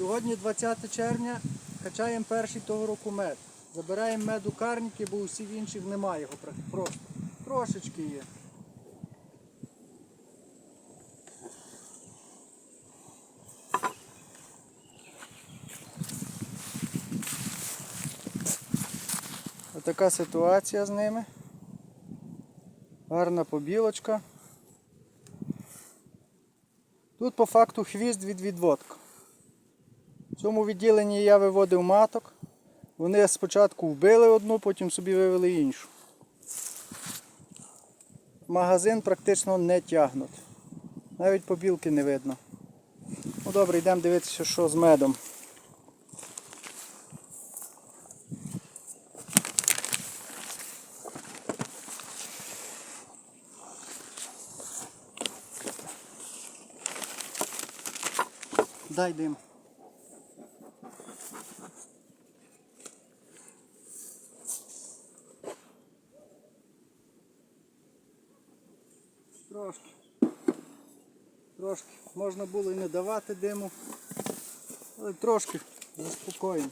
Сьогодні 20 червня, качаємо перший того року мед. Забираємо мед у карніки, бо у всіх інших немає його просто. Трошечки є. Отака ситуація з ними. Гарна побілочка. Тут по факту хвіст від відводка. Цьому відділенні я виводив маток. Вони спочатку вбили одну, потім собі вивели іншу. Магазин практично не тягнуть. Навіть побілки не видно. Ну добре, йдемо дивитися, що з медом. Дай дим. Трошки. Трошки. Можна було і не давати диму. Але трошки заспокоїмо.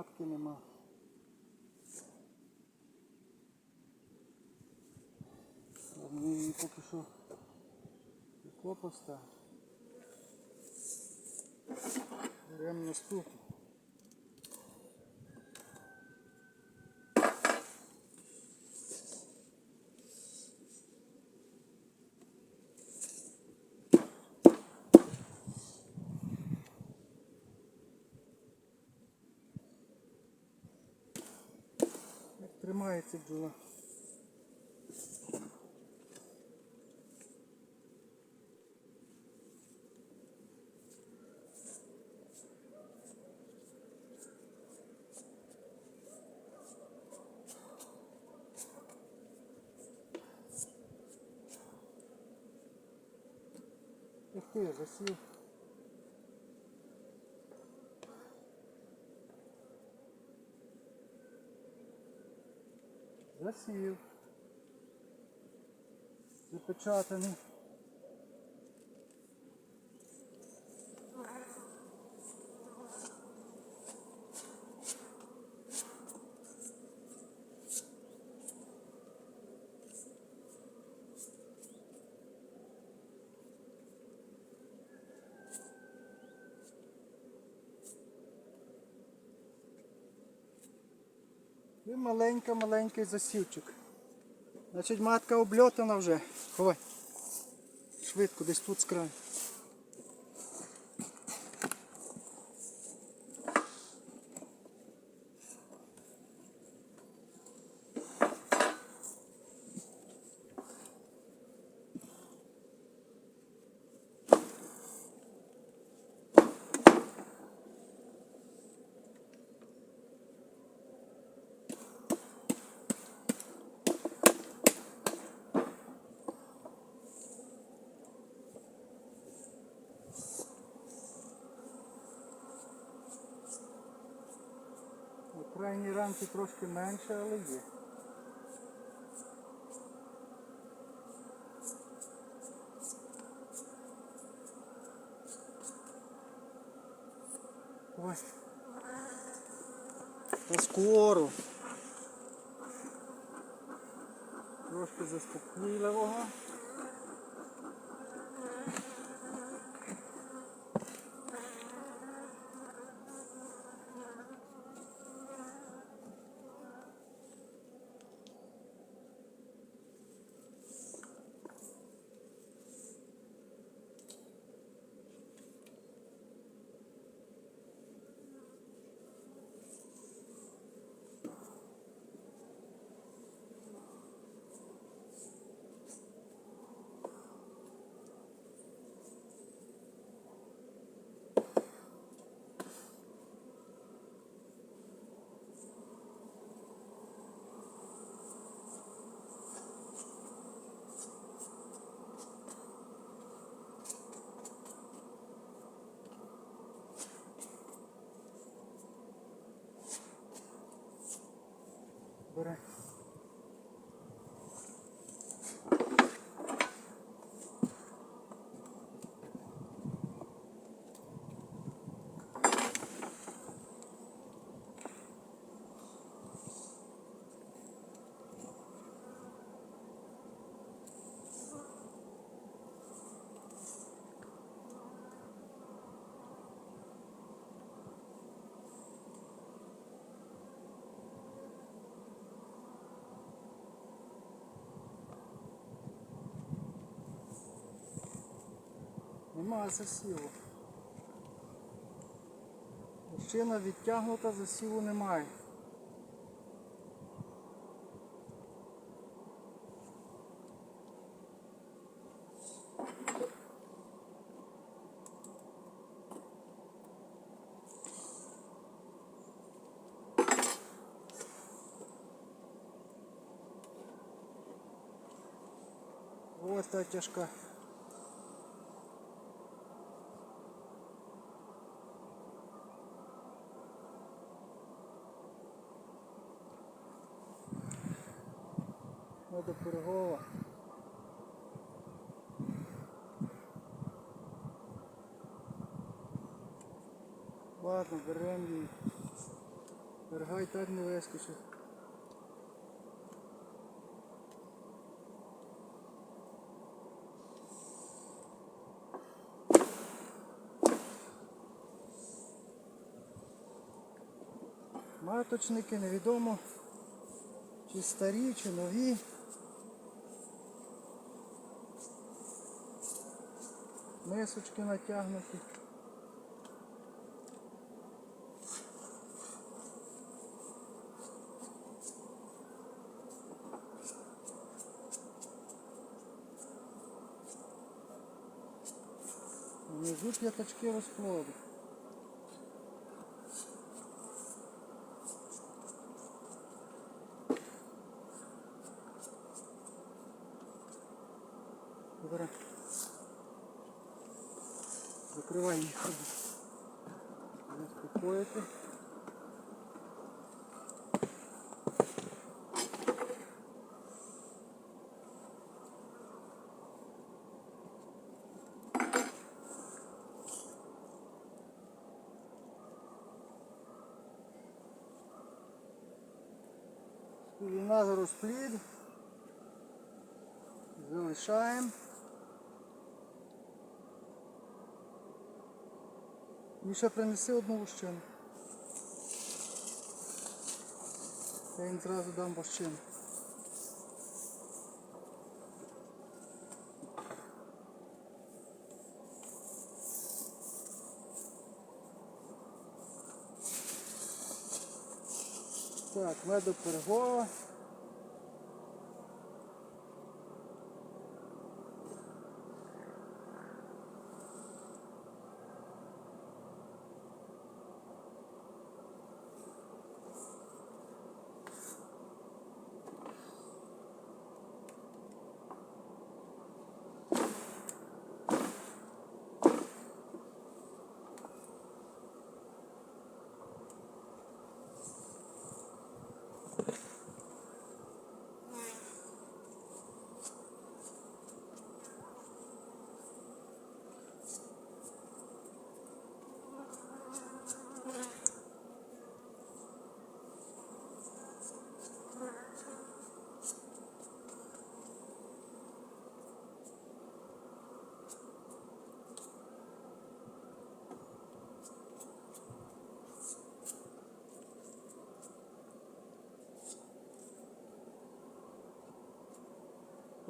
Матки нема. Мені її поки що поставити. Беремо наступну. Тримається бджола. Ух засів. Засів. Запечатаний. І маленька-маленький засівчик. Значить матка обльотана вже. Ховай. Швидко, десь тут з краю. У крайній рамці трошки менше, але є. Ой. Та скоро. Трошки заспокійливого. Бери. Нема засіву. Машина відтягнута, засіву немає. Ось та тяжка. Ладно, беремо її. І так не вискочить. Маточники невідомо чи старі, чи нові. Мисочки натягнуті. Внизу п'ятачки розплоду. Добре. Закривай їх. Заспокоїти. Спільна розплід. Залишаємо. І ще принеси одну вощину. Я їм зразу дам вощину. Так, медопергова.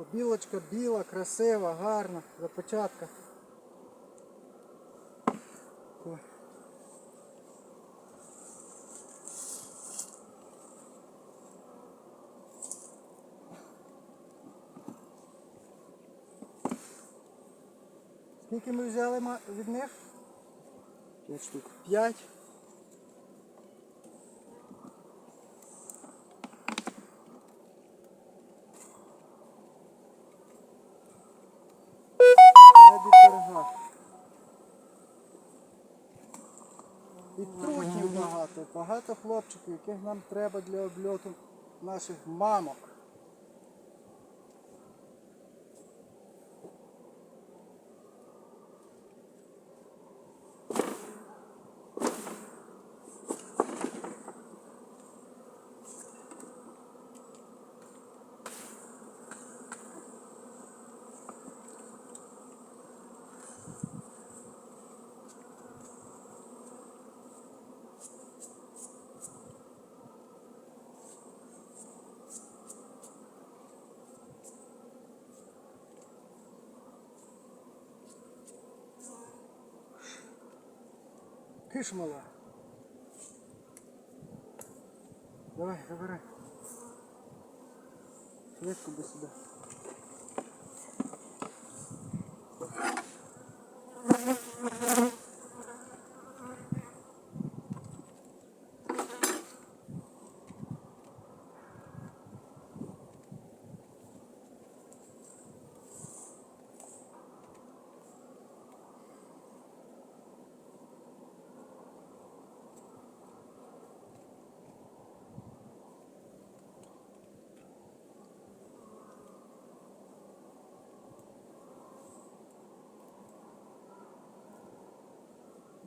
Побілочка біла, красива, гарна, започатка. О. Скільки ми взяли від них? П'ять штук. П'ять. І трутнів багато. Багато хлопчиків, яких нам треба для обльоту наших мамок. Киш мала. Давай, забирай. Швидко до сюди.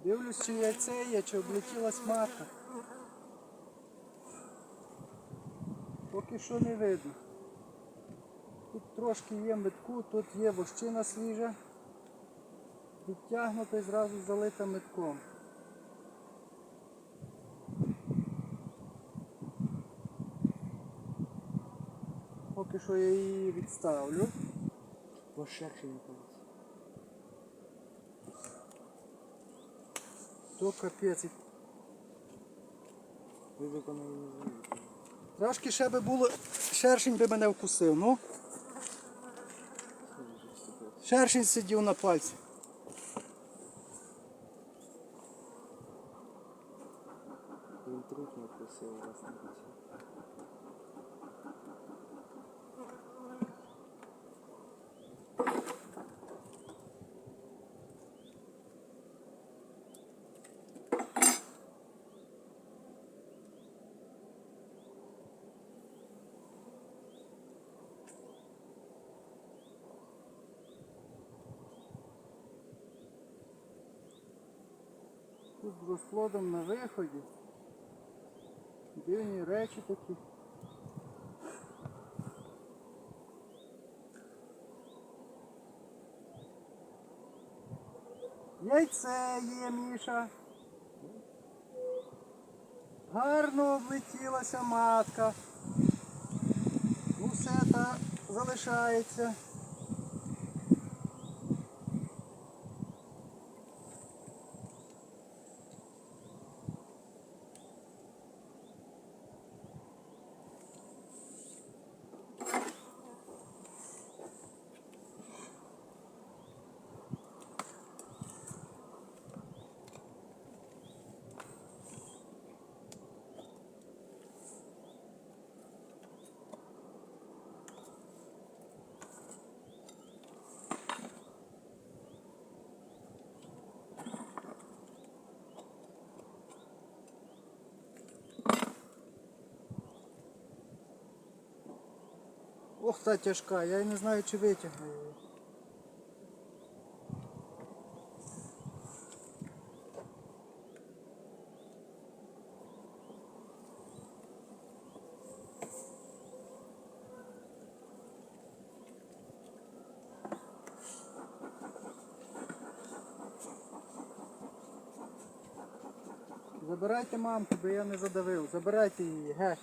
Дивлюсь, чи яйце є, чи облетілась матка. Поки що не видно. Тут трошки є метку, тут є вощина свіжа. Відтягнута і зразу залита метком. Поки що я її відставлю. Бо шерші не То капець. Ви. Трошки ще би було, шершень би мене вкусив, ну. Шершень сидів на пальці. Він труп не просив вас на руці. Тут з розплодом на виході. Дивні речі такі. Яйце є, Міша. Гарно облетілася матка. Ну все та залишається. Ох, та тяжка, я й не знаю, чи витягну її. Забирайте мамку, бо я не задавив. Забирайте її, геть.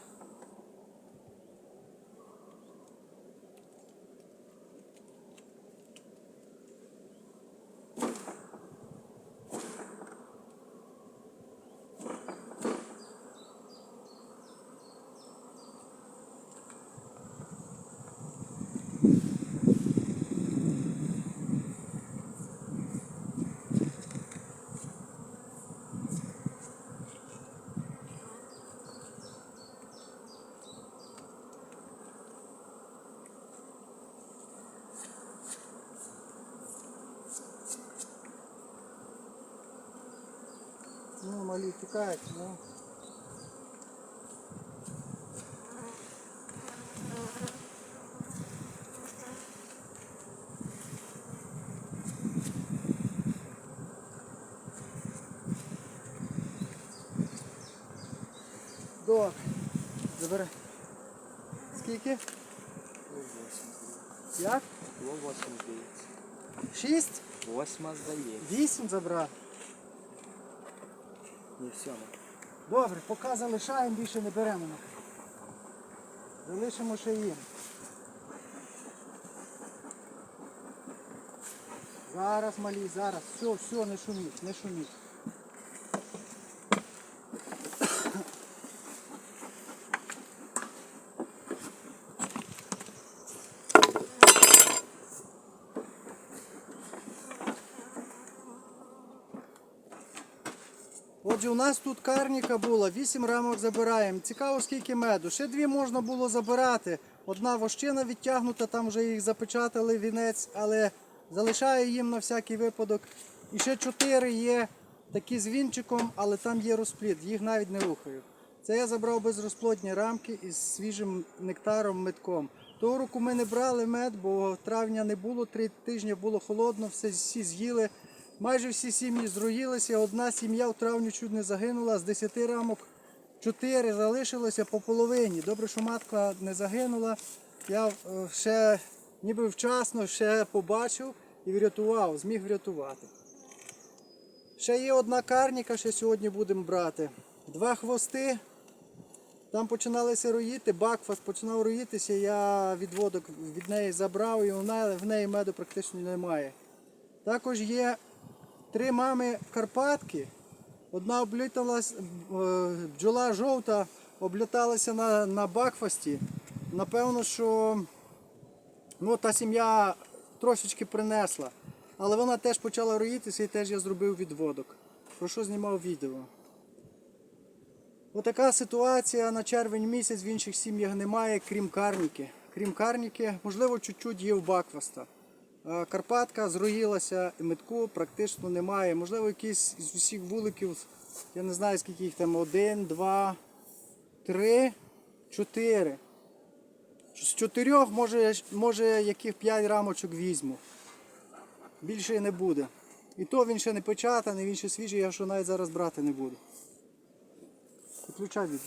Ну, малі тікають, ну. Добре. Забери. Скільки? Як? Було 8 здається. Шість? Восьма здається. Вісім забрав. Ні, сьома. Добре, поки залишаємо, більше не беремо. Залишимо ще їм. Зараз малі, зараз. Все, все, не шуміть, не шуміть. Отже, у нас тут карніка була, 8 рамок забираємо. Цікаво, скільки меду. Ще дві можна було забирати. Одна вощина відтягнута, там вже їх запечатали вінець, але залишаю їм на всякий випадок. І ще чотири є такі з вінчиком, але там є розплід, їх навіть не рухаю. Це я забрав безрозплодні рамки із свіжим нектаром, медком. Того року ми не брали мед, бо травня не було, три тижні було холодно, все, всі з'їли. Майже всі сім'ї зруїлися. Одна сім'я в травню чуть не загинула, з 10 рамок 4 залишилося по половині. Добре, що матка не загинула. Я е, ще ніби вчасно ще побачив і врятував, зміг врятувати. Ще є одна карніка, ще сьогодні будемо брати. Два хвости. Там починалися роїти, бакфас починав роїтися, я відводок від неї забрав і в неї меду практично немає. Також є три мами Карпатки. Одна обліталась, е, бджола жовта обліталася на, на бакфасті. Напевно, що ну, та сім'я трошечки принесла. Але вона теж почала роїтися і теж я зробив відводок. Про що знімав відео. Отака ситуація на червень місяць в інших сім'ях немає, крім карніки. Крім карніки, можливо, чуть-чуть є в бакфаста. А Карпатка зроїлася, і метку практично немає. Можливо, якийсь з усіх вуликів, я не знаю скільки їх там, один, два, три, чотири. З чотирьох, може, може яких п'ять рамочок візьму. Більше і не буде. І то він ще не печатаний, він ще свіжий, я що навіть зараз брати не буду. Виключай від.